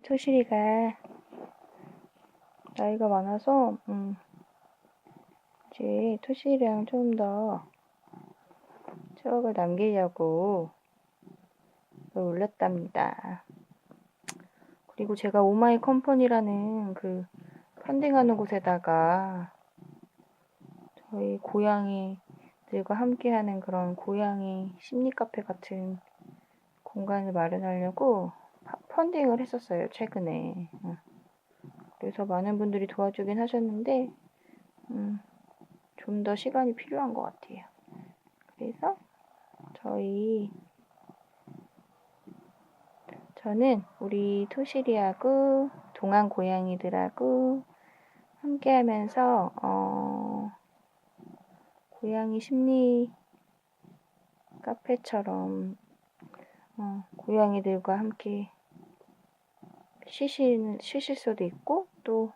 토실이가 나이가 많아서 음, 이제 토실이랑 좀 더 추억을 남기려고 올렸답니다. 그리고 제가 오마이 컴퍼니라는 그 펀딩하는 곳에다가 저희 고양이들과 함께하는 그런 고양이 심리 카페 같은 공간을 마련하려고 파- 펀딩을 했었어요 최근에. 응. 그래서 많은 분들이 도와주긴 하셨는데 음, 좀 더 시간이 필요한 것 같아요. 그래서 저희 저는 우리 토시리하고 동안 고양이들하고 함께 하면서 어, 고양이 심리 카페처럼 어, 고양이들과 함께 쉬실, 쉬실 수도 있고 또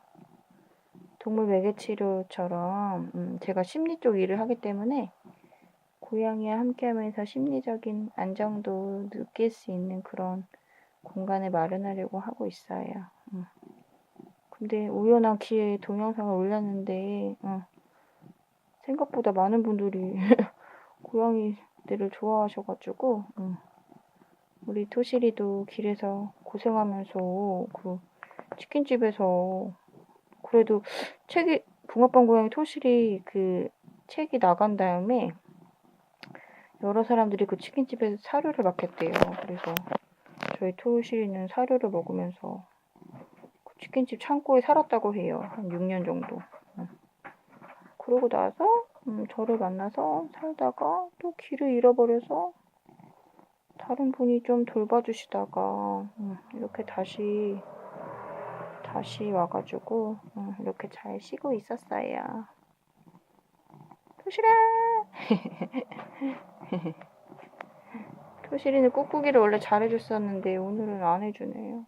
동물 매개치료처럼 음, 제가 심리 쪽 일을 하기 때문에 고양이와 함께하면서 심리적인 안정도 느낄 수 있는 그런 공간을 마련하려고 하고 있어요. 음. 근데 우연한 기회에 동영상을 올렸는데 어, 생각보다 많은 분들이 고양이들을 좋아하셔가지고 음. 우리 토실이도 길에서 고생하면서 그 치킨집에서 그래도 책이 붕어빵 고양이 토실이 그 책이 나간 다음에 여러 사람들이 그 치킨집에서 사료를 맡겼대요. 그래서 저희 토실이는 사료를 먹으면서 그 치킨집 창고에 살았다고 해요. 한 6년 정도. 응. 그러고 나서 음, 저를 만나서 살다가 또 길을 잃어버려서 다른 분이 좀 돌봐주시다가 음, 이렇게 다시 다시 와가지고 음, 이렇게 잘 쉬고 있었어요. 토실아! 토실이는 꾹꾹이를 원래 잘해줬었는데 오늘은 안 해주네요.